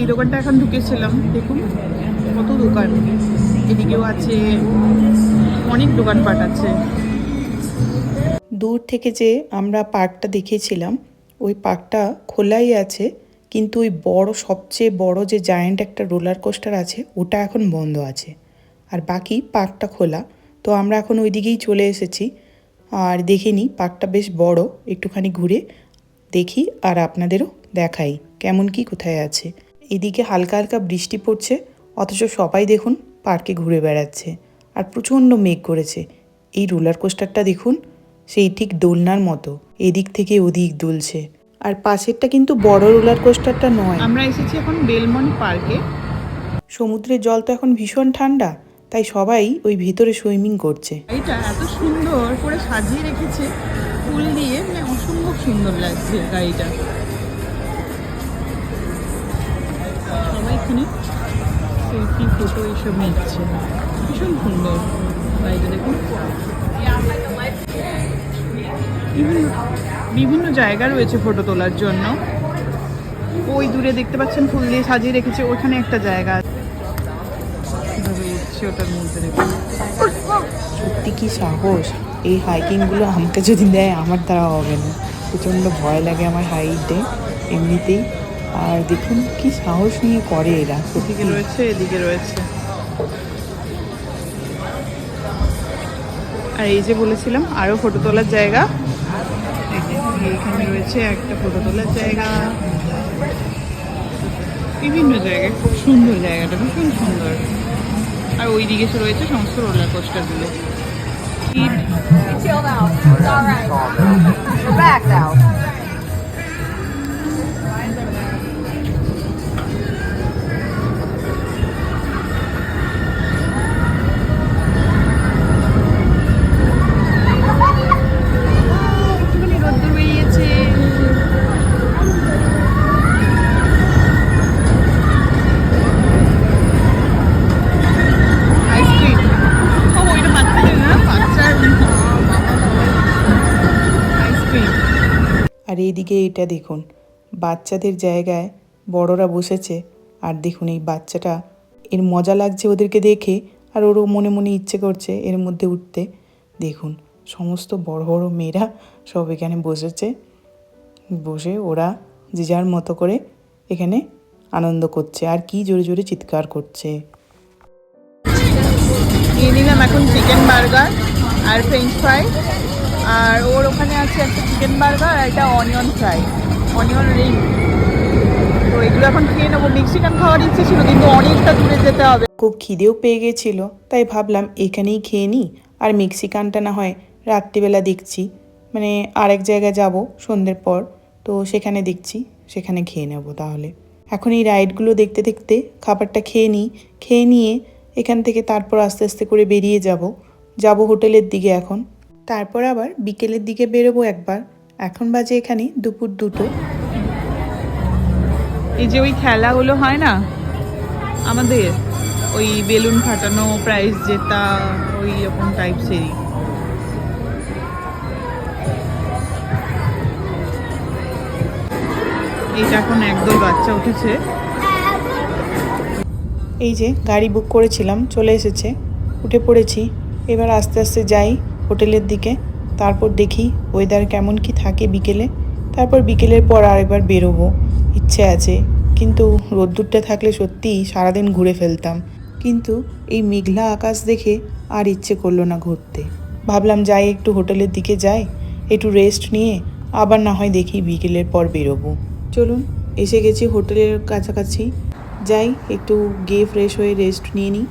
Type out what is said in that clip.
এই দোকানটা এখন ঢুকেছিলাম, দেখুন কত দোকান। এদিকেও আছে অনেক দোকানপাট আছে। দূর থেকে যে আমরা পার্কটা দেখেছিলাম, ওই পার্কটা খোলাই আছে, কিন্তু ওই বড়, সবচেয়ে বড় যে জায়ান্ট একটা রোলার কোস্টার আছে, ওটা এখন বন্ধ আছে। আর বাকি পার্কটা খোলা, তো আমরা এখন ওই দিকেই চলে এসেছি। আর দেখে নিই, পার্কটা বেশ বড়, একটুখানি ঘুরে দেখি আর আপনাদেরও দেখাই, কেমন কি কোথায় আছে। এদিকে হালকা হালকা বৃষ্টি পড়ছে অথচ সবাই দেখুন পার্কে ঘুরে বেড়াচ্ছে আর প্রচণ্ড মেঘ করেছে। এই রোলার কোস্টারটা দেখুন সেই ঠিক দোলনার মতো এদিক থেকে ওদিক দুলছে। আর পাশেরটা কিন্তু বড় রোলার কোস্টারটা নয়। আমরা এসেছি এখন বেলমন পার্কে। সমুদ্রের জল তো এখন ভীষণ ঠান্ডা তাই সবাই ওই ভিতরে সুইমিং করছে। এটা এত সুন্দর করে সাজিয়ে রেখেছে ফুল দিয়ে মানে অসম্ভব সুন্দর লাগছে গাড়িটা। এখানে সেলফি ফটো এইসব নিচ্ছে। ভীষণ সুন্দর। গাড়িটা দেখুন। বিভিন্ন- বিভিন্ন জায়গা রয়েছে ফটো তোলার জন্য। ওই দূরে দেখতে পাচ্ছেন ফুল দিয়ে সাজিয়ে রেখেছে ওখানে একটা জায়গা আছে। উঠছে ওটার মধ্যে দেখুন। সত্যি কি সাহস? এই হাইকিংগুলো আমাকে যদি দেয় আমার দ্বারা হবে না। প্রচণ্ড ভয় লাগে আমার হাইটে এমনিতেই আর দেখুন কি সাহস নিয়ে করে এরা এদিকে রয়েছে এদিকে রয়েছে আর এই যে বলেছিলাম আরও ফটো তোলার জায়গা এইখানে রয়েছে একটা ফটো তোলার জায়গা বিভিন্ন জায়গায় খুব সুন্দর জায়গাটা ভীষণ সুন্দর আর ওই দিকে রয়েছে সমস্ত রোলার কোস্টারগুলো Chilled out. It's all right. Relax out. একটুখানি এইদিকে এটা দেখুন। বাচ্চাদের জায়গায় বড়রা বসেছে। আর দেখুন এই বাচ্চাটা, এর মজা লাগছে ওদেরকে দেখে। আর ওরও মনে মনে ইচ্ছে করছে এর মধ্যে উঠতে। দেখুন, সমস্ত বড় বড় মেয়েরা সব এখানে বসেছে। বসে ওরা যে যার মতো করে এখানে আনন্দ করছে। আর কি জোরে জোরে চিৎকার করছে। নিয়ে নিলাম এখন চিকেন বার্গার আর ফ্রেঞ্চ ফ্রাই আর ওর ওখানে আছে একটা চিকেন বার্গার আর একটা অনিয়ন ফ্রাই অনিয়ন রিং তো এগুলো এখন খেয়ে নেব। মেক্সিকান খাওয়ার ইচ্ছে ছিল, কিন্তু অনেকটা দূরে যেতে হবে। খুব খিদেও পেয়ে গেছিল, তাই ভাবলাম এখানেই খেয়ে নিই। আর মেক্সিকানটা না হয় রাত্রিবেলা দেখছি। মানে আরেক জায়গায় যাব সন্ধ্যের পর, তো সেখানে দেখছি, সেখানে খেয়ে নেব তাহলে। এখন এই রাইডগুলো দেখতে দেখতে খাবারটা খেয়ে নিই। খেয়ে নিয়ে এখান থেকে তারপর আস্তে আস্তে করে বেরিয়ে যাব। যাব হোটেলের দিকে এখন। তারপর আবার বিকেলের দিকে বেরোবো একবার। এখন বাজে এখানে দুপুর দুটো। এই যে ওই খেলাগুলো হয় না? আমাদের ওই বেলুন ফাটানো প্রাইস জেতা ওই রকম টাইপসেরই এইটা এখন একদল বাচ্চা উঠেছে। এই যে গাড়ি বুক করেছিলাম চলে এসেছে। উঠে পড়েছি। এবার আস্তে আস্তে যাই। হোটেলের দিকে। তারপর দেখি ওয়েদার কেমন কি থাকে বিকেলে। তারপর বিকেলের পর আরেকবার বেরোবো। ইচ্ছে আছে। কিন্তু রোদ্দুরটা থাকলে সত্যিই সারাদিন ঘুরে ফেলতাম। কিন্তু এই মেঘলা আকাশ দেখে আর ইচ্ছে করল না ঘুরতে। ভাবলাম যাই একটু হোটেলের দিকে যাই, একটু রেস্ট নিয়ে আবার না হয় দেখি বিকেলের পর বেরোবো। চলুন, এসে গেছি হোটেলের কাছাকাছি। যাই, একটু গিয়ে ফ্রেশ হয়ে রেস্ট নিয়ে নিই।